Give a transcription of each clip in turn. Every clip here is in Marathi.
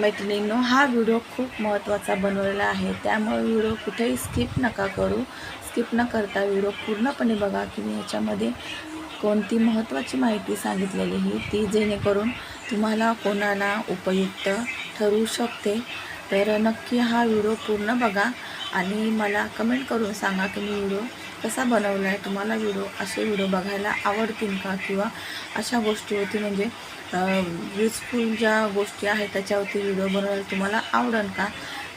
मैत्रिणींनो हा व्हिडिओ खूप महत्त्वाचा बनवलेला आहे. त्यामुळे व्हिडिओ कुठेही स्किप नका करू. स्किप न करता व्हिडिओ पूर्णपणे बघा. की मी याच्यामध्ये कोणती महत्त्वाची माहिती सांगितलेली ही ती जेणेकरून तुम्हाला कोणाला उपयुक्त ठरू शकते. तर नक्की हा व्हिडिओ पूर्ण बघा आणि मला कमेंट करून सांगा की मी व्हिडिओ कसा बनवला आहे तुम्हाला व्हिडिओ असे व्हिडिओ बघायला आवडतील का? किंवा अशा गोष्टी होती म्हणजे युजफुल ज्या गोष्टी आहेत त्याच्यावरती व्हिडिओ बनवायला तुम्हाला आवडेल का?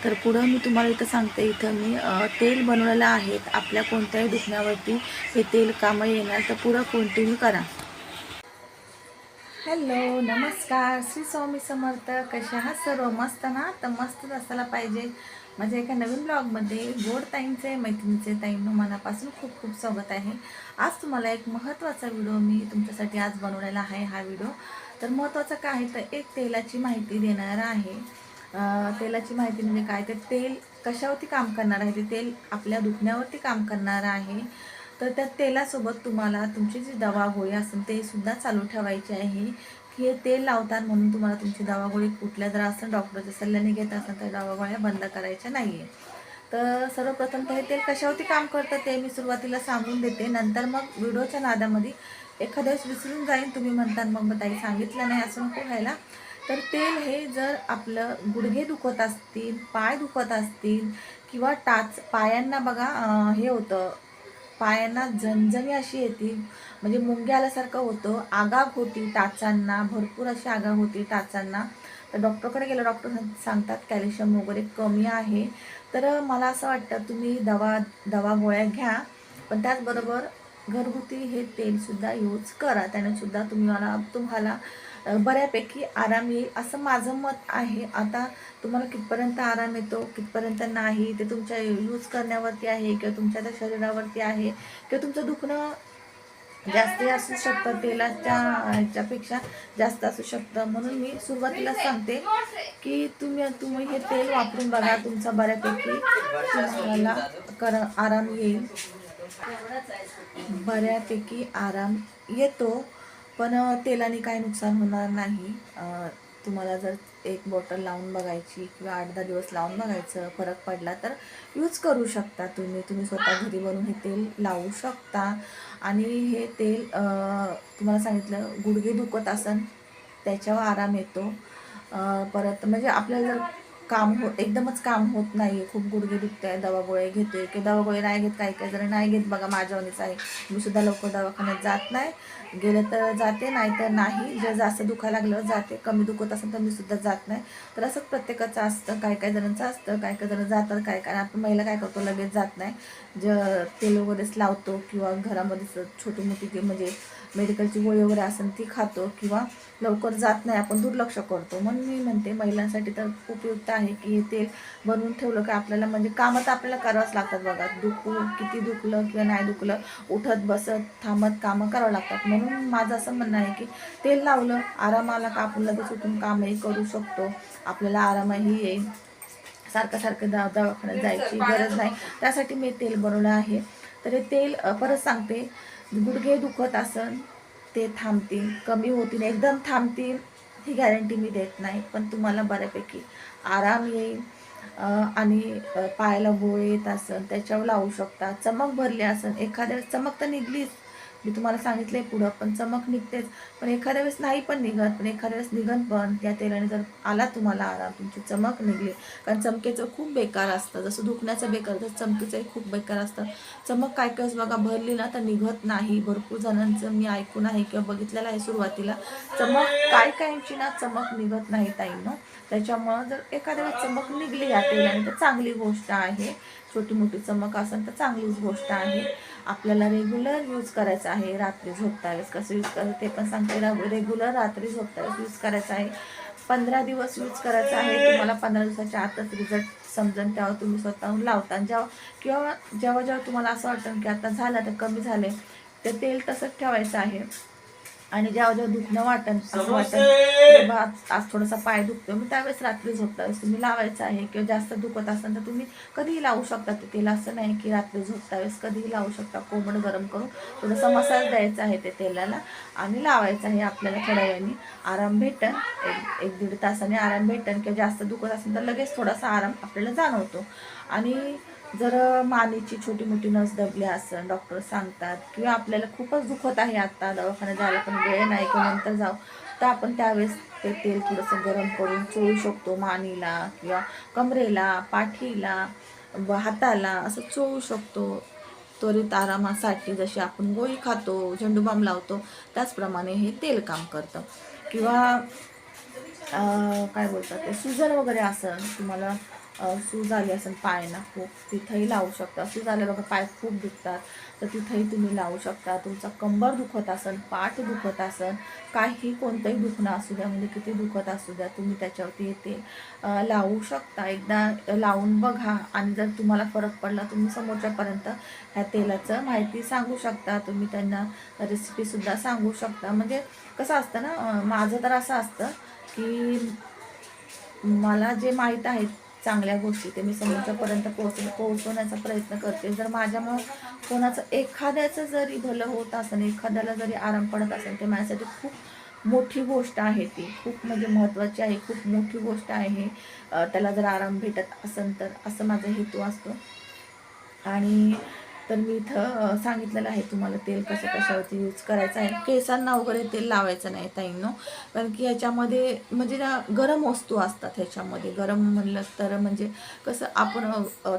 तर पुढं मी तुम्हाला इथं सांगते इथं मी तेल बनवलेलं आहे. आपल्या कोणत्याही दुखण्यावरती हे तेल कामं येणार तर पुढं कंटिन्यू करा. हॅलो नमस्कार. श्री स्वामी समर्थ. कशा आहात सर्व? मस्त ना? तर मस्तच असायला पाहिजे. माझ्या एका नवीन ब्लॉगमध्ये गोड ताईंचे मैत्रिणीचे ताईंनो मनापासून खूप खूप स्वागत आहे. आज तुम्हाला एक महत्त्वाचा व्हिडिओ मी तुमच्यासाठी आज बनवलेला आहे. हा व्हिडिओ तर महत्त्वाचं काय आहे? तर एक तेलाची माहिती देणार आहे. तेलाची माहिती म्हणजे काय? तर तेल कशावरती काम करणार आहे? ते तेल आपल्या दुखण्यावरती काम करणार आहे. तर त्या तेलासोबत तुम्हाला तुमची जी दवागोळी असेल ते सुद्धा चालू ठेवायची आहे. की हे तेल लावतात म्हणून तुम्हाला तुमची दवागोळी कुठल्या जर असेल डॉक्टरच्या सल्ल्याने घेत असेल तर दवा गोळ्या बंद करायच्या नाही आहे तर सर्वप्रथम तर हे तेल कशावरती काम करतं ते मी सुरुवातीला सांगून देते. नंतर मग व्हिडिओच्या नादामध्ये एखाद्या वेळेस विसरून जाईल तुम्ही म्हणतात मग मग ताई सांगितलं नाही असं नको व्हायला. तर तेल हे जर आपलं गुडघे दुखत असतील पाय दुखत असतील किंवा टाच पायांना बघा हे होतं पायांना झणझणी अशी येते म्हणजे मुंग्या आल्यासारखं होतं आगाग होती टाचांना भरपूर अशी आगाग होती टाचांना. तर डॉक्टरकडे गेलं डॉक्टर सांगतात कॅल्शियम वगैरे कमी आहे. तर मला असं वाटतं तुम्ही दवा दवा गोळ्या घ्या. पण त्याचबरोबर घरगुती हे तेलसुद्धा यूज करा. त्यानेसुद्धा तुम्ही तुम्हाला तुम्हाला बऱ्यापैकी आराम येईल. असं माझं मत आहे. आता तुम्हाला कितपर्यंत आराम येतो कितपर्यंत नाही ते तुमच्या यूज करण्यावरती आहे किंवा तुमच्या त्या शरीरावरती आहे किंवा तुमचं दुखणं जास्ती असू शकतं तेलाच्या ह्याच्यापेक्षा जास्त असू शकतं. म्हणून मी सुरुवातीला सांगते की तुम्ही तुम्ही हे तेल वापरून बघा. तुमचा बऱ्यापैकी तुम्हाला कर आराम येईल. बऱ्यापैकी आराम येतो पण तेलाने काही नुकसान होणार नाही. तुम्हाला जर एक बॉटल लावून बघायची किंवा आठ दहा दिवस लावून बघायचं फरक पडला तर यूज करू शकता तुम्ही. तुम्ही स्वतः घरी बनवून हे तेल लावू शकता. आणि हे तेल तुम्हाला सांगितलं गुडघे दुखत असन त्याच्यावर आराम येतो. परत म्हणजे आपल्याला जर काम हो एकदमच काम होत नाही आहे खूप गुडघे दुखत आहे दवा गोळ्या घेते की दवा गोळ्या नाही घेत काही काही जरा नाही घेत. बघा माझ्यावरच आहे. मी सुद्धा लवकर दवाखान्यात जात नाही. गेलं तर जाते नाही तर नाही. जर जास्त दुखायला लागलं जाते. कमी दुखत असेल तर मी सुद्धा जात नाही. तर असंच प्रत्येकाचं असतं. काय काय जणांचं असतं. काय काय जण जातात काय काय आपण महिला काय करतो लगेच जात नाही. ज तेल वगैरेच लावतो किंवा घरामध्येच छोटी मोठी ते म्हणजे मेडिकलची गोळी वगैरे असेल ती खातो किंवा लवकर जात नाही आपण दुर्लक्ष करतो. म्हणून मी म्हणते महिलांसाठी तर उपयुक्त आहे की हे तेल बनवून ठेवलं की आपल्याला म्हणजे कामात तर आपल्याला करावंच लागतात बघा. दुखू किती दुखलं किंवा नाही दुखलं उठत बसत थांबत कामं करावं लागतात. म्हणून माझं असं म्हणणं आहे की तेल लावलं आरामाला का आपण लगेच उठून कामही करू शकतो. आपल्याला आरामही येईल. सारखं सारखं दा दवाखान्यात जायची गरज नाही. त्यासाठी मी तेल बनवलं आहे. तर हे तेल परत सांगते. गुडघे दुखत असन ते थांबतील कमी होतील एकदम थांबतील ही गॅरंटी मी देत नाही. पण तुम्हाला बऱ्यापैकी आराम येईल आणि पायाला गोळ येत असेल त्याच्यावर लावू शकता. चमक भरली असेल एखाद्या चमक तर निघलीच. मी तुम्हाला सांगितलंय पुढं पण चमक निघतेच. पण एखाद्या वेळेस नाही पण निघत पण एखाद्या वेळेस निघन पण त्या तेलाने जर आला तुम्हाला आराम तुमची चमक निघली. कारण चमकेचं खूप बेकार असतं. जसं दुखण्याचं बेकार तसं चमकीचंही खूप बेकार असतं. चमक काय काय बघा भरली ना तर निघत नाही. भरपूर जणांचं मी ऐकून आहे किंवा बघितलेलं आहे सुरुवातीला. चमक काय कायची ना चमक निघत नाही ताईनं त्याच्यामुळं जर एखाद्या वेळेस चमक निघली या तेलाने तर चांगली गोष्ट आहे छोटी मोठी चमक असेल तर चांगलीच गोष्ट आहे. आपल्याला रेग्युलर यूज करायचं आहे रात्री झोपता वेळेस कसं यूज करायचं ते पण सांगते. रेग्युलर रात्री झोपता वेळेस यूज करायचं आहे. पंधरा दिवस यूज करायचं आहे तुम्हाला पंधरा दिवसाच्या आतच रिझल्ट समजेल तेव्हा तुम्ही स्वतःहून लावता आणि जेव्हा किंवा जेव्हा जेव्हा तुम्हाला असं वाटतं की आता झालं तर कमी झाले ते तेल तसंच ठेवायचं आहे. आणि जेव्हा जेव्हा दुखणं वाटन असं तेव्हा आज- आज थोडासा पाय दुखतो मग त्यावेळेस रात्री झोपता. वेळेस तुम्ही लावायचं आहे किंवा जास्त दुखत असेल तर तुम्ही कधीही लावू शकता. ते तेल असं नाही की रात्री झोपता वेळेस कधीही लावू शकता. कोमट गरम करून थोडासा मसाज द्यायचा आहे ते तेलाला आणि लावायचं आहे आपल्याला थोड्या वेळाने आराम भेटन. एक एक दीड तासाने आराम भेटन. किंवा जास्त दुखत असेल तर लगेच थोडासा आराम आपल्याला जाणवतो. आणि जर मानेची छोटी मोठी नस दबली असं डॉक्टर सांगतात किंवा आपल्याला खूपच दुखत आहे आत्ता दवाखान्यात जायला पण वेळ नाही किंवा नंतर जाऊ तर आपण त्यावेळेस ते तेल थोडंसं गरम करून चोळू शकतो मानेला किंवा कमरेला पाठीला हाताला असं चोळू शकतो. त्वरित आरामासाठी जशी आपण गोळी खातो झेंडूबाम लावतो त्याचप्रमाणे हे तेल काम करतं. किंवा काय बोलतात ते? सुजन वगैरे असेल तुम्हाला सूज आली असेल पायाला खूप तिथंही लावू शकता. सूज आले बघा पाय खूप दुखतात. तर तिथंही तुम्ही लावू शकता. तुमचा कंबर दुखत असेल पाठ दुखत असेल काही कोणतंही दुखणं असू द्या म्हणजे किती दुखत असू द्या तुम्ही त्याच्यावरती ते लावू शकता. एकदा लावून बघा. आणि जर तुम्हाला फरक पडला तुम्ही समोरच्यापर्यंत ह्या तेलाचं माहिती सांगू शकता. तुम्ही त्यांना रेसिपीसुद्धा सांगू शकता. म्हणजे कसं असतं ना माझं तर असं असतं की मला जे माहीत आहेत चांगल्या गोष्टी ते मी समोरच्यापर्यंत पोहोच पोहोचवण्याचा प्रयत्न करते. जर माझ्यामुळं कोणाचं एखाद्याचं जरी भलं होत असेल एखाद्याला जरी आराम पडत असेल ते माझ्यासाठी खूप मोठी गोष्ट आहे ती. खूप म्हणजे महत्त्वाची आहे खूप मोठी गोष्ट आहे. त्याला जर आराम भेटत असेल तर असं माझा हेतू असतो. आणि तर मी इथं सांगितलेलं आहे तुम्हाला तेल कसं कशावरती यूज करायचं आहे. केसांना वगैरे तेल लावायचं नाही ताईंनो. कारण की ह्याच्यामध्ये म्हणजे ना गरम वस्तू असतात ह्याच्यामध्ये गरम म्हणलं तर म्हणजे कसं आपण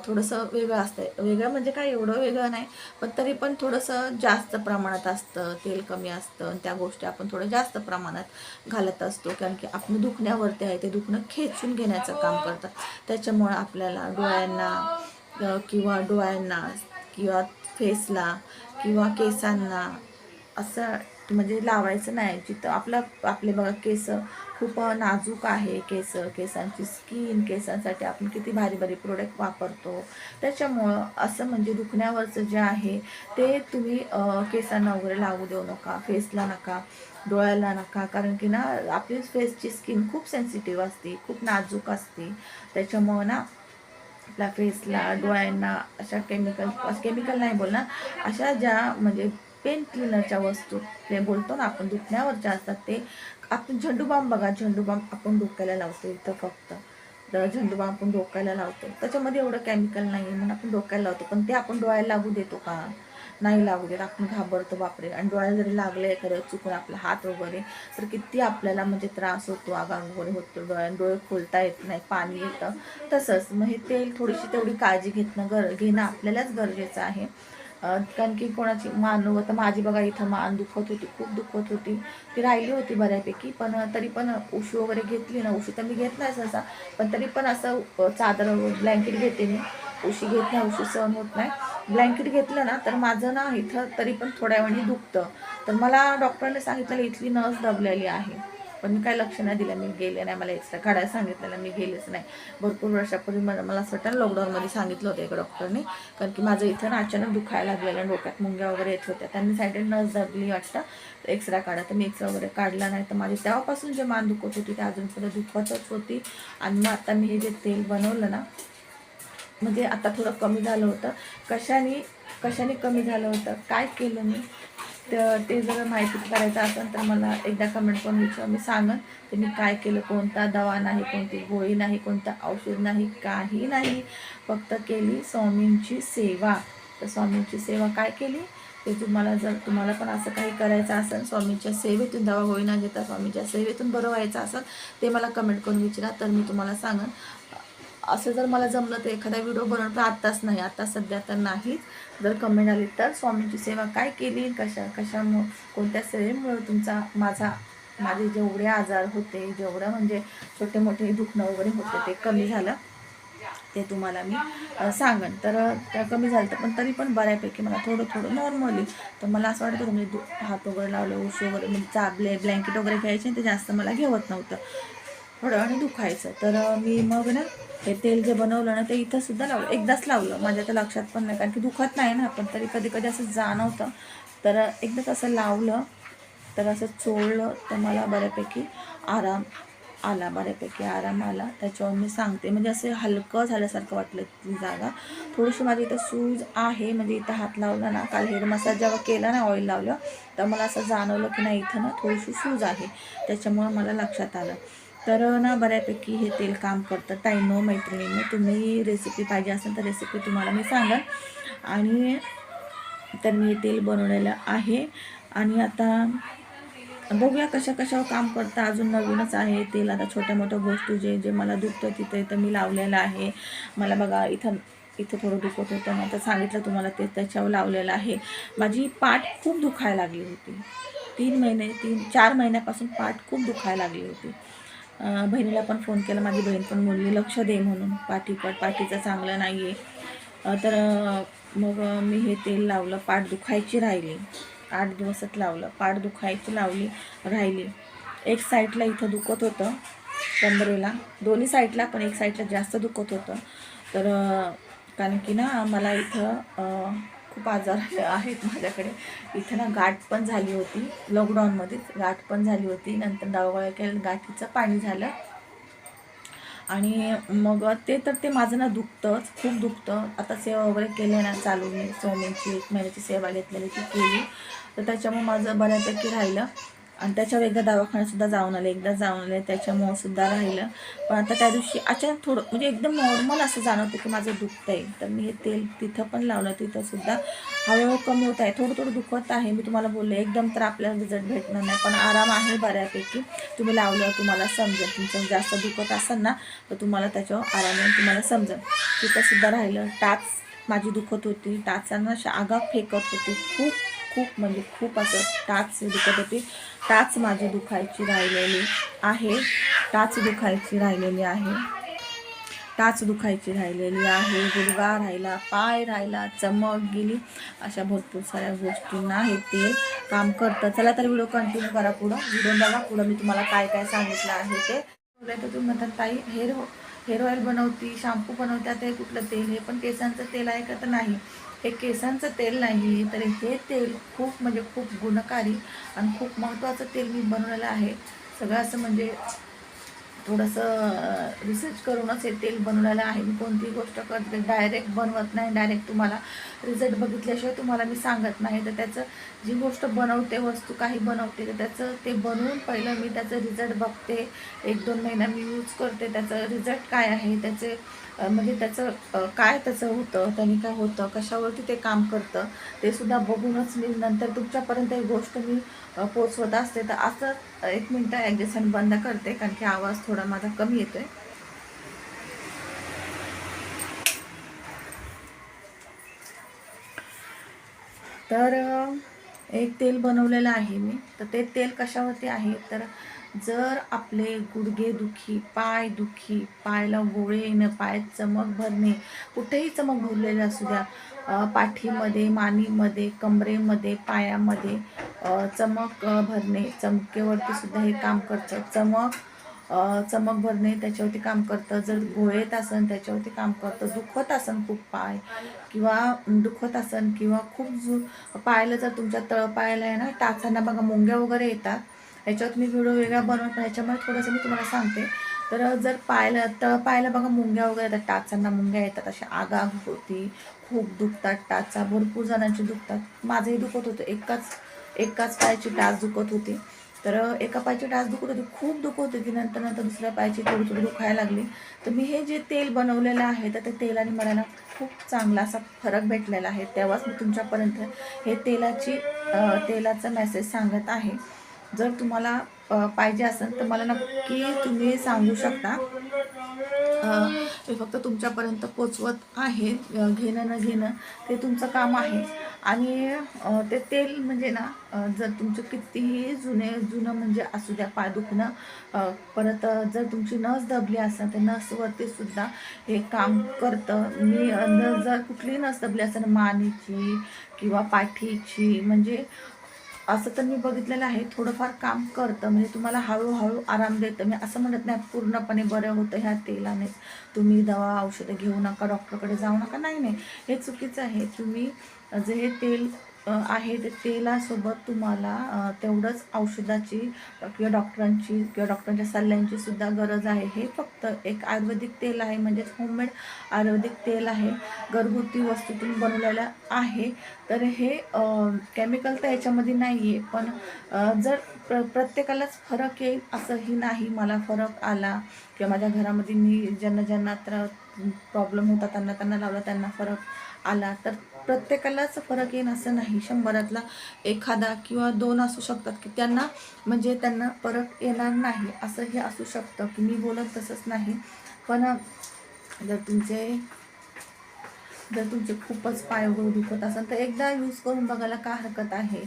थोडंसं वेगळं असतं. वेगळं म्हणजे काय एवढं वेगळं नाही पण तरी पण थोडंसं जास्त प्रमाणात असतं तेल कमी असतं आणि त्या गोष्टी आपण थोडं जास्त प्रमाणात घालत असतो. कारण की आपण दुखण्यावरती आहे ते दुखणं खेचून घेण्याचं काम करतात त्याच्यामुळं आपल्याला डोळ्यांना किंवा डोळ्यांना किंवा फेसला किंवा केसांना असं म्हणजे लावायचं नाही. जिथं आपलं आपले बघा केस खूप नाजूक आहे केस केसांची स्किन केसांसाठी आपण किती भारी भारी प्रोडक्ट वापरतो. त्याच्यामुळं असं म्हणजे दुखण्यावरचं जे आहे ते तुम्ही केसांना वगैरे लावू देऊ नका फेसला नका डोळ्याला नका. कारण की ना आपली फेसची स्किन खूप सेन्सिटिव्ह असते खूप नाजूक असते. त्याच्यामुळं ना आपल्या फेसला डोळ्यांना अशा केमिकल केमिकल नाही बोलणार. अशा ज्या म्हणजे पेन क्लिनरच्या वस्तू ते बोलतो ना आपण दुखण्यावरच्या असतात ते आपण झेंडूबाम बघा झेंडूबाम आपण डोक्याला लावतो इथं फक्त. तर झेंडूबाम आपण डोक्याला लावतो. त्याच्यामध्ये एवढं केमिकल नाही आहे म्हणून आपण डोक्याला लावतो. पण ते आपण डोळ्याला लागू देतो का? नाही लागू देत. आपण घाबरतो बापरे. आणि डोळ्याला जरी लागलं एखादं चुकून आपला हात वगैरे तर किती आपल्याला म्हणजे त्रास होतो आगार वगैरे होतो डोळ्या डोळे खोलता येत नाही पाणी येतं. तसंच मग हे तेल थोडीशी तेवढी काळजी घेतणं गर घेणं आपल्यालाच गरजेचं आहे. कारण की कोणाची मान आता माझी बघा इथं मान दुखत होती खूप दुखत होती. ती राहिली होती बऱ्यापैकी पण तरी पण उशी वगैरे घेतली ना. उशी तर मी घेत नाही सहसा पण तरी पण असं चादर ब्लँकेट घेते मी. उशी घेत नाही उशी सहन होत नाही. ब्लँकेट घेतलं ना तर माझं ना इथं तरी पण थोड्या वेळाने दुखतं. तर मला डॉक्टरने सांगितलेलं इथली नस दबलेली आहे. पण मी काय लक्ष नाही दिलं मी गेले नाही मला एक्स्ट्रा काढायला सांगितलेलं मी गेलेच नाही. भरपूर वर्षापूर्वी मला मला असं वाटतं लॉकडाऊनमध्ये सांगितलं होतं एका डॉक्टरने. कारण की माझं इथं ना अचानक दुखायला लागलेलं डोक्यात मुंग्या वगैरे येत होत्या. त्यांनी सांगितलं नस दबली वाटतं. एक्स्ट्रा काढा. तर मी एक्स्ट्रा वगैरे काढला नाही. तर माझी तेव्हापासून जे मान दुखत होती ते अजूनपर्यंत दुखतच होती. आणि मग आता मी हे जे तेल बनवलं ना म्हणजे आता थोडं कमी झालं होतं. कशाने कशाने कमी झालं होतं? काय केलं मी? तर ते जर माहिती करायचं असेल तर मला एकदा कमेंट करून विचार. मी सांगन तर मी काय केलं कोणता दवा नाही कोणती गोळी नाही कोणतं औषध नाही काही नाही. फक्त केली स्वामींची सेवा. तर स्वामींची सेवा काय केली? ते तुम्हाला जर तुम्हाला पण असं काही करायचं असेल स्वामींच्या सेवेतून दवा गोळी न घेता स्वामींच्या सेवेतून बरं व्हायचं असेल ते मला कमेंट करून विचारा. तर मी तुम्हाला सांगन असं जर मला जमलं तर एखादा व्हिडिओ बनवणं तर आत्ताच नाही आत्ता सध्या तर नाही जर कमेंट आली तर स्वामींची सेवा काय केली? कशा कशामुळं कोणत्या सेवेमुळं तुमचा माझा माझे जेवढे आजार होते जेवढं म्हणजे छोटे मोठे दुखणं वगैरे होते ते कमी झालं ते तुम्हाला मी सांगन. तर त्या कमी झालं तर पण तरी पण बऱ्यापैकी मला थोडं थोडं नॉर्मली तर मला असं वाटतं म्हणजे दु हात वगैरे लावले उशी वगैरे म्हणजे चाबले ब्लँकेट वगैरे घ्यायचे ते जास्त मला घेवत नव्हतं. थोडं आणि दुखायचं. तर मी मग ना हे तेल जे बनवलं ना ते इथं सुद्धा लावलं एकदाच लावलं. माझ्या तर लक्षात पण नाही कारण की दुखत नाही ना पण तरी कधी कधी असं जाणवतं. तर एकदाच एकदा तसं लावलं तर असं चोळलं तर मला बऱ्यापैकी आराम आला बऱ्यापैकी आराम आला. त्याच्यावर मी सांगते. म्हणजे असं हलकं झाल्यासारखं वाटलं ती जागा. थोडीशी माझी इथं सूज आहे म्हणजे इथं हात लावला ना काल हेड मसाज जेव्हा केला ना ऑइल लावलं तर मला असं जाणवलं की नाही इथं ना थोडीशी सूज आहे. त्याच्यामुळं मला लक्षात आलं. तर ना बऱ्यापैकी हे तेल काम करतं. टाईनो मैत्रिणींनो तुम्ही रेसिपी पाहिजे असेल तर रेसिपी तुम्हाला मी सांगाल आणि तर मी हे तेल बनवलेलं आहे. आणि आता बघूया कशा कशावर काम करतं. अजून नवीनच आहे तेल. आता छोट्या मोठ्या गोष्टी जे जे मला दुखतं तिथं इथं मी लावलेलं आहे. मला बघा इथं इथं थोडं दुखत होतं. ना आता सांगितलं तुम्हाला ते त्याच्यावर लावलेलं आहे. माझी पाठ खूप दुखायला लागली होती. तीन महिने तीन चार महिन्यापासून पाठ खूप दुखायला लागली होती. बहिणीला पण फोन केला. माझी बहीण पण बोलली लक्ष दे म्हणून. पाठीपट पाठीचं चांगलं नाही आहे तर मग मी हे तेल लावलं. पाठ दुखायची राहिली. आठ दिवसात लावलं. पाठ दुखायची लावली राहिली. एक साईडला इथं दुखत होतं कमरेला दोन्ही साईडला पण एक साईडला जास्त दुखत होतं. तर कारण की ना मला इथं खूप आजार आहेत माझ्याकडे. इथं ना गाठ पण झाली होती. लॉकडाऊनमध्ये गाठ पण झाली होती. नंतर डावगोळ्या केलं गाठीचं पाणी झालं. आणि मग ते तर ते माझं ना दुखतंच. खूप दुखतं. आता सेवा वगैरे केली ना चालू मी स्वामींची एक महिन्याची सेवा घेतलेली ती केली. तर त्याच्यामुळे माझं बऱ्यापैकी राहिलं. आणि त्याच्यावर एकदा दवाखान्यातसुद्धा जाऊन आले एकदा जाऊन आले त्याच्यामुळं सुद्धा राहिलं. पण आता त्या दिवशी अचानक थोडं म्हणजे एकदम नॉर्मल असं जाणवतं की माझं दुखतं आहे तर मी हे तेल तिथं पण लावलं तिथंसुद्धा हळूहळू कमी होत आहे. थोडं थोडं दुखत आहे मी तुम्हाला बोलले एकदम तर आपल्याला रिझल्ट भेटणार नाही पण आराम आहे बऱ्यापैकी. तुम्ही लावलं तुम्हाला समजेल तुमचं जास्त दुखत असेल ना तर तुम्हाला त्याच्यावर आराम तुम्हाला समजेल. तिथंसुद्धा राहिलं. टाच माझी दुखत होती. टाचांना अशा आगा फेकत होती. खूप खूप म्हणजे खूप असं टाच दुखत होती. टाच माझी दुखायची राहिलेली आहे. टाच दुखायची राहिलेली आहे. टाच दुखायची राहिलेली आहे. गुडगा राहिला पाय राहिला चमक गेली. अशा भरपूर साऱ्या गोष्टींना हे ते. काम करतं. चला तर व्हिडिओ कंटिन्यू करा पुढं. व्हिडिओ बघा पुढं मी तुम्हाला काय काय सांगितलं आहे ते. तर तुम्ही म्हणतात ताई हेअर हेअर ऑइल बनवती शॅम्पू बनवते आता हे कुठलं तेल हे पण केसांचं तेल आहे का तर नाही. हे केसांचं तेल नाही तर हे तेल खूप म्हणजे खूप गुणकारी आणि खूप महत्त्वाचं तेल मी बनवलेलं आहे. सगळं असं म्हणजे थोडंसं रिसर्च करूनच हे तेल बनवलेलं आहे. मी कोणतीही गोष्ट करते डायरेक्ट बनवत नाही डायरेक्ट तुम्हाला रिझल्ट बघितल्याशिवाय तुम्हाला मी सांगत नाही. तर त्याचं जी गोष्ट बनवते वस्तू काही बनवते तर त्याचं ते बनवून पहिलं मी त्याचं रिझल्ट बघते. एक दोन महिना मी यूज करते त्याचं रिझल्ट काय आहे त्याचे म्हणजे त्याचं काय त्याचं होतं त्यांनी काय होतं कशावरती ते काम करतं ते सुद्धा बघूनच मी नंतर तुमच्यापर्यंत ही गोष्ट मी पोचवत असते. तर असं एक मिनटं ॲडजस्टमेंट बंद करते कारण की आवाज थोडा माझा कमी येतोय. तर एक तेल बनवलेलं आहे मी. तर ते तेल कशावरती आहे? तर जर आपले गुडघे दुखी पाय दुखी पायला गोळे येणं पाय चमक भरणे कुठेही चमक भरलेले असू द्या पाठीमध्ये मानेमध्ये कमरेमध्ये पायामध्ये चमक भरणे चमकेवरती सुद्धा हे काम करतं. चमक चमक भरणे त्याच्यावरती काम करतं. जर घोळेत आसन असन त्याच्यावरती काम करतं. दुखत आसन खूप पाय किंवा दुखत आसन किंवा खूप जु पायाला जर तुमच्या तळपायाला आहे ना टाचांना बघा मुंग्या वगैरे येतात. याच्यावर मी व्हिडिओ वेगळा बनवत ह्याच्यामुळे थोडंसं मी तुम्हाला सांगते. तर जर पायला तळपायला बघा मुंग्या वगैरे येतात. टाचांना मुंग्या येतात. अशा आगाग होती. खूप दुखतात टाचा. भरपूर जणांची दुखतात. माझंही दुखत होतं. एकाच एकाच पायाची टाच दुखत होती. तर एका पायाची टाच दुखत होती खूप दुखत होती की नंतर नंतर दुसऱ्या पायाची थोडी थोडी दुखायला लागली. तर मी हे जे तेल बनवलेलं आहे तर ते तेलाने मला ना खूप चांगला असा फरक भेटलेला आहे. तेव्हाच मी तुमच्यापर्यंत हे तेलाची तेलाचा मेसेज सांगत आहे. जर तुम्हाला पाहिजे असेल तर मला नक्की तुम्ही सांगू शकता. मी फक्त तुमच्यापर्यंत पोचवत आहे. घेणं न घेणं ते तुमचं काम आहे. आणि ते तेल म्हणजे ना जर तुमचं कितीही जुने जुनं म्हणजे असू द्या पाय दुखणं परत जर तुमची नस दबली असेल तर नसवरती सुद्धा हे काम करतं. मी जर कुठलीही नस दबली असेल मानेची किंवा पाठीची म्हणजे असं तर मी बघितलेलं आहे. थोडंफार काम करतं. म्हणजे तुम्हाला हळूहळू आराम देतं. मी असं म्हणत नाही पूर्णपणे बरं होतं ह्या तेलाने. तुम्ही दवा औषधं घेऊ नका डॉक्टरकडे जाऊ नका. नाही नाही. हे चुकीचं आहे. तुम्ही जे हे तेल आहे ते तेलासोबत तुम्हाला तेवढंच औषधाची किंवा डॉक्टरांची किंवा डॉक्टरांच्या सल्ल्यांची सुद्धा गरज आहे. हे फक्त एक आयुर्वेदिक तेल आहे म्हणजेच होममेड आयुर्वेदिक तेल आहे. घरगुती वस्तूतून बनवलेलं आहे. तर हे केमिकल तर याच्यामध्ये नाही आहे पण जर प्र प्रत्येकालाच फरक येईल असंही नाही. मला फरक आला किंवा माझ्या घरामध्ये मी ज्यांना ज्यांना त्र प्रॉब्लेम होता त्यांना त्यांना लावला त्यांना फरक आला. तर प्रत्येकालाच फरक येईल असं नाही. शंभरातला एखादा किंवा दोन असू शकतात की त्यांना म्हणजे त्यांना फरक येणार नाही. असंही असू शकतं की मी बोलत तसंच नाही. पण जर तुमचे जर तुमचे खूपच पाय वगैरे दुखत असेल तर एकदा यूज करून बघायला काय हरकत आहे?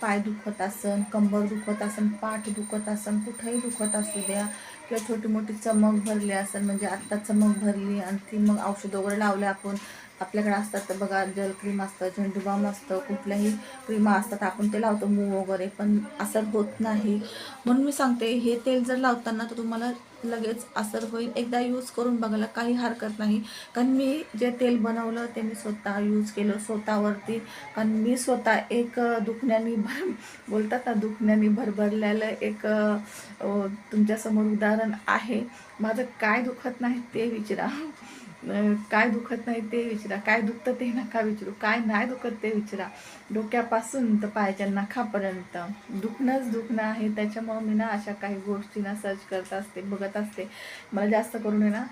पाय दुखत असन कंबर दुखत असन पाठ दुखत असन कुठंही दुखत असू द्या किंवा छोटी मोठी चमक भरली असेल म्हणजे आत्ता चमक भरली आणि ती मग औषध वगैरे लावले आपण आपल्याकडे असतात तर बघा जल क्रीम असतं झेंडूबाम असतं कुठल्याही क्रीमा असतात आपण ते लावतो मूव वगैरे पण असर होत नाही. म्हणून मी सांगते हे तेल जर लावताना तर तुम्हाला लगेच असर होईल. एकदा यूज करून बघायला काही हरकत नाही. कारण मी जे तेल बनवलं ते मी स्वतः यूज केलं स्वतःवरती. कारण मी स्वतः एक दुखण्याने भर बोलतात ना दुखण्याने भरभरलेलं एक तुमच्यासमोर उदाहरण आहे. माझं काय दुखत नाही ते विचारा. काय दुखत नाही ते विचारा काय दुखतं ते नका विचारू काय नाही दुखत ते विचारा. डोक्यापासून तर पायाच्या नखापर्यंत दुखणंच दुखणं आहे त्याच्यामुळं मी ना अशा काही गोष्टींना सर्च करत असते बघत असते. मला जास्त करून आहे ना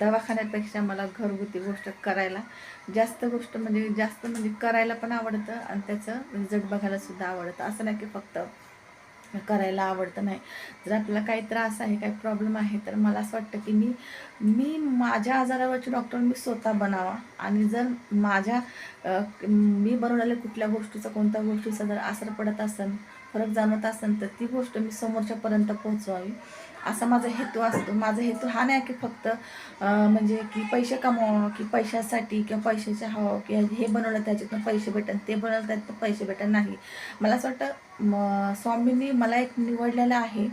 दवाखान्यापेक्षा मला घरगुती गोष्ट करायला जास्त गोष्ट म्हणजे जास्त म्हणजे करायला पण आवडतं आणि त्याचं रिझल्ट बघायलासुद्धा आवडतं. असं नाही की फक्त करायला आवडतं नाही. जर आपल्याला काही त्रास आहे काही प्रॉब्लेम आहे तर मला असं वाटतं की मी मी माझ्या आजारावरचे डॉक्टर मी स्वतः बनावा. आणि जर माझ्या मी बनवलेल्या कुठल्या गोष्टीचा कोणत्या गोष्टीचा जर असर पडत असेल फरक जाणवत असेल तर ती गोष्ट मी समोरच्यापर्यंत पोहोचवावी. असा माझा हेतू असतो. माझा हेतू हा नाही की फक्त म्हणजे की पैसे कमवावं की पैशासाठी किंवा पैशाचे हवं की हे बनवलं त्याच्यातनं पैसे भेटन ते बनवलं त्याच्यातनं पैसे भेटत नाही. मला असं वाटतं म स्वामींनी मला एक निवडलेलं आहे.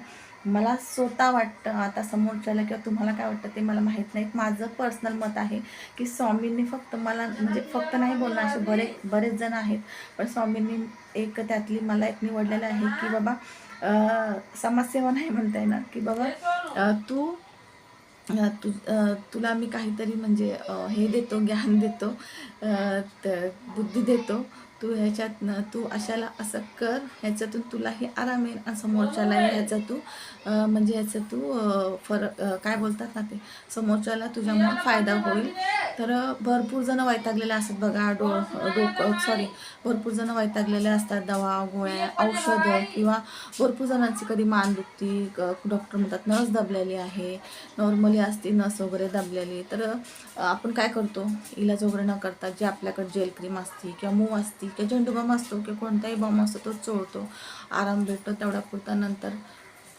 मला स्वतः वाटतं आता समोरच्याला किंवा तुम्हाला काय वाटतं ते मला माहीत नाही. माझं पर्सनल मत आहे की स्वामींनी फक्त मला म्हणजे फक्त नाही बोलणं असे बरे बरेच जण आहेत. पण स्वामींनी एक त्यातली मला एक निवडलेलं आहे की बाबा समाजसेवा नाही म्हणता येणार की बाबा अं, तू तु तुला मी काहीतरी म्हणजे हे देतो ज्ञान देतो अं, बुद्धी देतो तू ह्याच्यातनं तू अशाला असं कर ह्याच्यातून तुलाही आराम येईल आणि समोरच्यालाही ह्याचा तू म्हणजे ह्याचं तू फरक काय बोलतात ना ते समोरच्याला तुझ्यामुळे फायदा होईल. तर भरपूर जण वैतागलेले असतात बघा डो डोकं सॉरी भरपूर जण वैतागलेले असतात दवा गोळ्या औषधं किंवा भरपूर जणांची कधी मान दुखती डॉक्टर म्हणतात नस दबलेली आहे नॉर्मली असते नस वगैरे दबलेली. तर आपण काय करतो? इलाज वगैरे न करता जे आपल्याकडे जेल क्रीम असते किंवा मूव असते किंवा झेंडू बॉम्ब असतो किंवा कोणताही बॉम्ब असतो तो चोळतो. आराम भेटतो तेवढा पुरता नंतर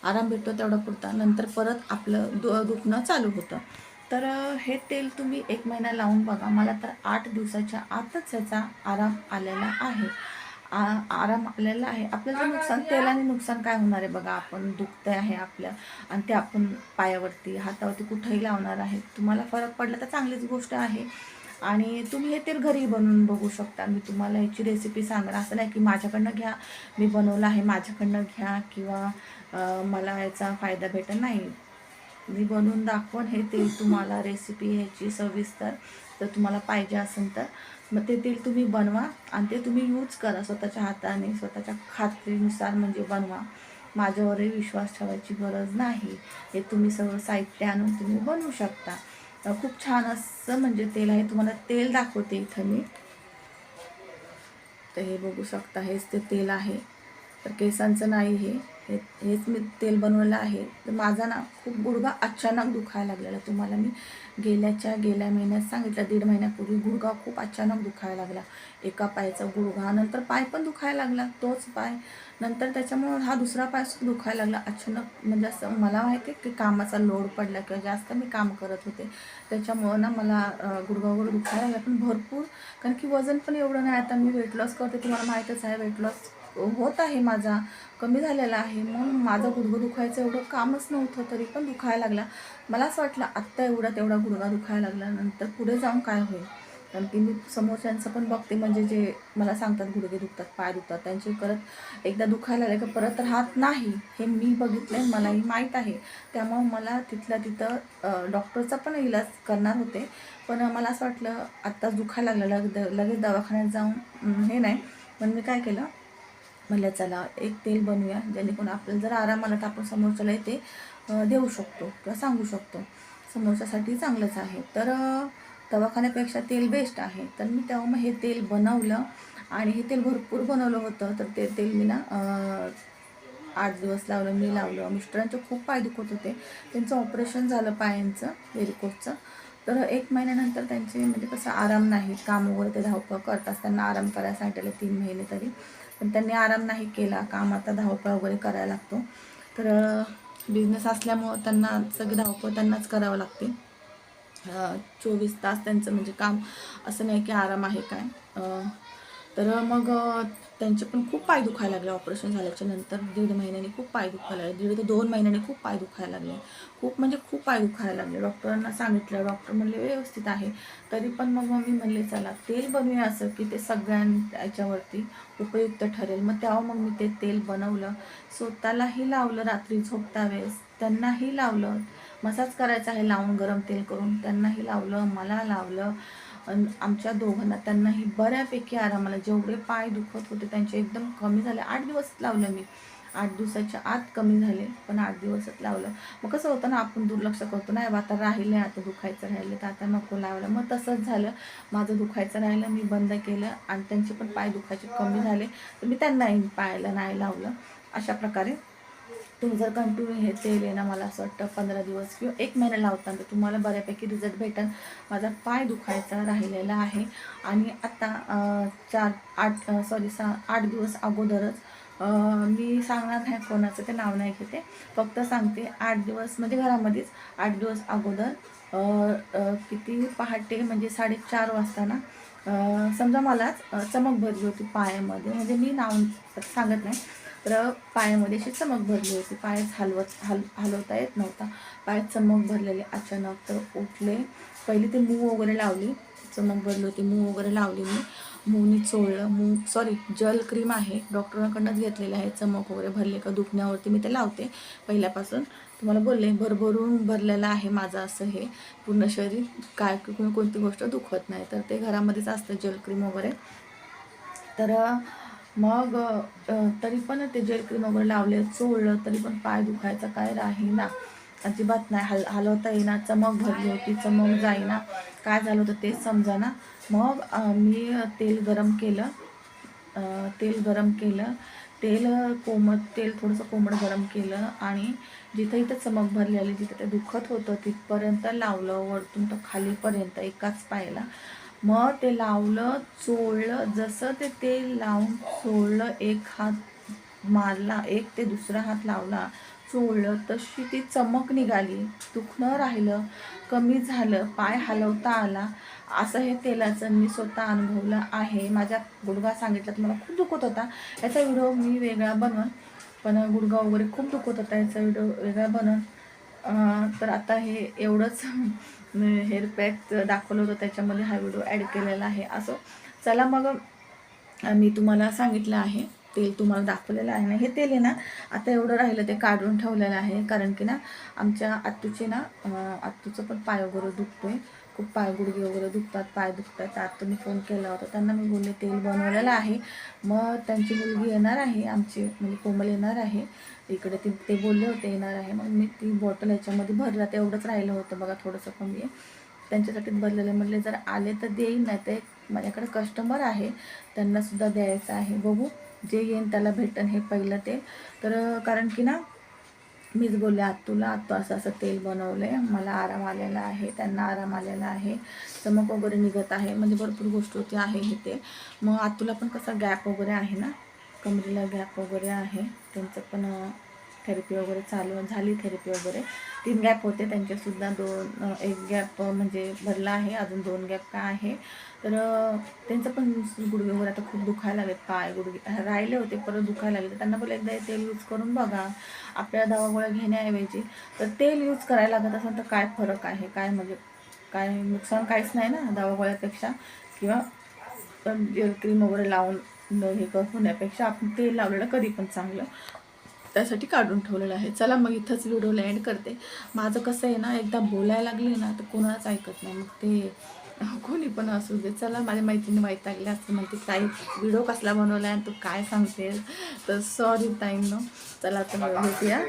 आराम भेटतो तेवढा पुरता नंतर परत आपलं दु दुखणं चालू होतं. तर हे तेल तुम्ही एक महिना लावून बघा. मला तर आठ दिवसाच्या आतच ह्याचा आराम आलेला आहे. आ आराम आलेला आहे. आपल्याला नुकसान तेलाने नुकसान काय होणार आहे बघा. आपण दुखतं आहे आपल्या आणि ते आपण पायावरती हातावरती कुठंही लावणार आहे. तुम्हाला फरक पडला तर चांगलीच गोष्ट आहे. आणि तुम्ही हे तेल घरी बनवून बघू शकता. मी तुम्हाला याची रेसिपी सांगणार. असं नाही की माझ्याकडनं घ्या मी बनवलं आहे माझ्याकडनं घ्या किंवा मला याचा फायदा भेटेल नाही. मी बनवून दाखवून हे तेल तुम्हाला रेसिपी ह्याची सविस्तर जर तुम्हाला पाहिजे असेल तर मग ते तेल तुम्ही बनवा आणि ते तुम्ही यूज करा स्वतःच्या हाताने स्वतःच्या खात्रीनुसार म्हणजे बनवा. माझ्यावरही विश्वास ठेवायची गरज नाही. हे तुम्ही सगळं साहित्य आणून तुम्ही बनवू शकता. खूप छान असं म्हणजे तेल आहे. तुम्हाला तेल दाखवते इथं मी. तर हे बघू शकता हेच ते तेल आहे. तर केसांचं नाही हे. हे हेच मी तेल बनवलं आहे. तर माझा ना खूप गुडघा अचानक दुखायला लागलेला. तुम्हाला मी गेल्याच्या गेल्या महिन्यात सांगितलं दीड महिन्यापूर्वी गुडघा खूप अचानक दुखायला लागला. एका पायाचा गुडघा नंतर पाय पण दुखायला लागला. तोच पाय. नंतर त्याच्यामुळं हा दुसरा पाय सुद्धा दुखायला लागला. अचानक म्हणजे असं मला माहिती आहे की कामाचा लोड पडला किंवा जास्त मी काम करत होते. त्याच्यामुळं ना मला गुडघा वगैरे दुखायला लागला. पण भरपूर कारण की वजन पण एवढं नाही. आता मी वेट लॉस करते. तुम्हाला माहीतच आहे वेट लॉस होत आहे माझा कमी झालेला आहे. म्हणून माझं गुडघं दुखायचं एवढं कामच नव्हतं तरी पण दुखायला लागला. मला असं वाटलं आत्ता एवढा तेवढा गुडघा दुखायला लागला नंतर पुढे जाऊन काय होईल? कारण की मी समोरच्यांचं पण बघते म्हणजे जे मला सांगतात गुडघे दुखतात पाय दुखतात त्यांचे करत एकदा दुखायला लागले का परत राहत नाही. हे मी बघितलं आहे मलाही माहीत आहे. त्यामुळं मला तिथल्या तिथं डॉक्टरचा पण इलाज करणार होते. पण मला असं वाटलं आत्ताच दुखायला लागलं लगेच लगेच दवाखान्यात जाऊन हे नाही. पण मी काय केलं म्हणलं चला एक तेल बनवूया. जेणेकरून आपल्याला जर आराम आला तर आपण समोरच्याला ते देऊ शकतो किंवा सांगू शकतो. समोरच्यासाठी चांगलंच आहे. तर दवाखान्यापेक्षा तेल बेस्ट आहे. तर मी तेव्हा मग हे तेल बनवलं आणि हे तेल भरपूर बनवलं होतं. तर ते तेल मी ना आठ दिवस लावलं मी लावलं. मिस्टरांचे खूप पाय दुखत होते. त्यांचं ऑपरेशन झालं पायांचं वेरिकोटचं तर एक महिन्यानंतर त्यांचे म्हणजे कसं आराम नाही काम वगैरे ते धावपळ करतात त्यांना आराम करायला सांगितलं तीन महिने तरी. पण त्यांनी आराम नाही केला काम आता धावपळ वगैरे करायला लागतो. तर बिझनेस असल्यामुळं त्यांना सगळी धावपळ त्यांनाच करावं लागते. चोवीस तास त्यांचं म्हणजे काम असं नाही की आराम आहे काय. तर मग त्यांचे पण खूप पाय दुखायला लागले ऑपरेशन झाल्याच्यानंतर. दीड महिन्याने खूप पाय दुखायला लागले. दीड ते दोन महिन्याने खूप पाय दुखायला लागले. खूप म्हणजे खूप पाय दुखायला लागले. डॉक्टरांना सांगितलं डॉक्टर म्हणले व्यवस्थित आहे. तरी पण मग मग मी म्हणले चला तेल बनवूया असं की ते सगळ्यां याच्यावरती उपयुक्त ठरेल. मग तेव्हा मग मी ते तेल बनवलं. स्वतःलाही लावलं रात्री झोपता वेळेस. त्यांनाही लावलं. मसाज करायचा आहे लावून गरम तेल करून. त्यांनाही लावलं मला लावलं. आमच्या दोघांना त्यांनाही बऱ्यापैकी आरामाला जेवढे पाय दुखत होते त्यांचे एकदम कमी झाले. आठ दिवस लावलं मी. आठ दिवसाच्या आत कमी झाले पण आठ दिवसच लावलं. मग कसं होतं ना आपण दुर्लक्ष करतो नाही आता राहिले आता दुखायचं राहिलं तर आता नको लावलं मग तसंच झालं. माझं दुखायचं राहिलं मी बंद केलं आणि त्यांचे पण पाय दुखायचे कमी झाले. तर मी त्यांनाही पायाला नाही लावलं. अशा प्रकारे तुम्ही जर कंटिन्यू हे तेल आहे ना मला असं वाटतं पंधरा दिवस किंवा एक महिना लावता तर तुम्हाला बऱ्यापैकी रिझल्ट भेटेल माझा पाय दुखायचा राहिलेला आहे. आणि आता चार आठ सॉरी सा आठ दिवस अगोदरच मी सांगणार नाही कोणाचं ते नाव नाही घेते. फक्त सांगते आठ दिवस म्हणजे घरामध्येच आठ दिवस अगोदर किती पहाटे म्हणजे साडेचार वाजता ना समजा मलाच चमक भरली होती पायामध्ये. म्हणजे मी नाव सांगत नाही. तर पायामध्ये अशी चमक भरली होती. पायच हलवत हल हलवता येत नव्हता. पायात चमक भरलेले अचानक तर उठले. पहिले ते मूग वगैरे लावली. चमक भरली होती. मूग वगैरे लावली मी. मूगनी चोळलं. मूग सॉरी जल क्रीम आहे. डॉक्टरांकडनंच घेतलेलं आहे. चमक वगैरे भरले का दुखण्यावरती मी ते लावते. पहिल्यापासून तुम्हाला बोलले भरभरून भरलेलं आहे माझं असं हे. पूर्ण शरीर काय कोणती गोष्ट दुखत नाही. तर ते घरामध्येच असतं जल क्रीम वगैरे. तर मग तरी पण ते जेल क्रीम वगैरे लावले चोळलं तरी पण पाय दुखायचा काय राहीना. अजिबात नाही हल हलवता येईना चमक भरली होती चमक जाईना. काय झालं होतं तेच समजाना मग मी तेल गरम केलं तेल गरम केलं तेल कोमट तेल थोडंसं कोमट गरम केलं आणि जिथं इथं चमक भरली आली जिथं ते दुखत होतं तिथपर्यंत लावलं वरतून तर खालीपर्यंत एकाच पायाला. मग ते लावलं चोळलं जसं ते तेल लावून चोळलं एक हात मारला एक ते दुसरा हात लावला चोळलं तशी ती चमक निघाली. दुखणं राहिलं कमी झालं पाय हलवता आला. असं हे तेलाचं मी स्वतः अनुभवलं आहे. माझ्या गुडघा सांगितलं तर मला खूप दुखत होता. याचा व्हिडिओ मी वेगळा बनवून पण गुडघा वगैरे खूप दुखत होता. याचा व्हिडिओ वेगळा बनवून तर आता हे एवढंच हेअर पॅक दाखवलं होतं त्याच्यामध्ये हा व्हिडिओ ॲड केलेला आहे. असं. चला मग मी तुम्हाला सांगितलं आहे. तेल तुम्हाला दाखवलेलं आहे. ना हे तेल आहे ना आता एवढं राहिलं ते काढून ठेवलेलं आहे. कारण की ना आमच्या आत्तूचे ना आत्तूचं पण पाय वगैरे दुखतो आहे खूप पाय गुडघे वगैरे दुखतात पाय दुखतात. तर आत्तूने फोन केला होता. त्यांना मी बोलले तेल बनवलेलं आहे. मग त्यांची मुलगी येणार आहे आमची म्हणजे कोमल येणार आहे. इकडे ती ते बोलले होते येणार आहे. मग मी ती बॉटल याच्यामध्ये भरला. तेवढंच राहिलं होतं बघा थोडंसं कमी आहे त्यांच्यासाठी भरलेलं म्हटले जर आले तर देईन नाही ते माझ्याकडे कस्टमर आहे त्यांनासुद्धा द्यायचं आहे. बघू जे येईन त्याला भेटन हे पहिलं ते. तर कारण की ना मीच बोलले आत्तूला आत्तू असं असं तेल बनवलं आहे मला आराम आलेला आहे. त्यांना आराम आलेला आहे. चमक वगैरे निघत आहे. म्हणजे भरपूर गोष्टी आहे हे तेल मग आत्तूला पण कसा गॅप वगैरे आहे ना? कमरेला गॅप वगैरे आहे. त्यांचं पण थेरपी वगैरे चालू झाली थेरपी वगैरे. तीन गॅप होते. त्यांचेसुद्धा दोन एक गॅप म्हणजे भरला आहे. अजून दोन गॅप काय आहे. तर त्यांचं पण गुडघे वगैरे आता खूप दुखायला लागलेत. पाय गुडघे राहिले होते परत दुखायला लागले. तर त्यांना बोला एकदा तेल यूज करून बघा. आपल्या दवा गोळ्या घेण्याऐवजी. तर तेल यूज करायला लागत असेल तर काय फरक आहे? काय म्हणजे काय नुकसान काहीच नाही ना दवा गोळ्यापेक्षा किंवा जेल क्रीम वगैरे लावून न हे होण्यापेक्षा आपण तेल लावलेलं कधी पण चांगलं. त्यासाठी काढून ठेवलेलं आहे. चला मग इथंच व्हिडिओला एंड करते. माझं कसं आहे ना एकदा बोलायला लागले ना तर कोणाच ऐकत नाही. मग ते कोणी पण असू दे. चला माझ्या माहितीने माहीत लागले असं म्हणते ताई व्हिडिओ कसला बनवला आणि तू काय सांगते तर सॉरी ताईंनो. चला तर मग भेटूया.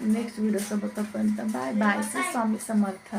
नेक्स्ट व्हिडिओसोबत तोपर्यंत बाय बाय स्वामी समर्थ.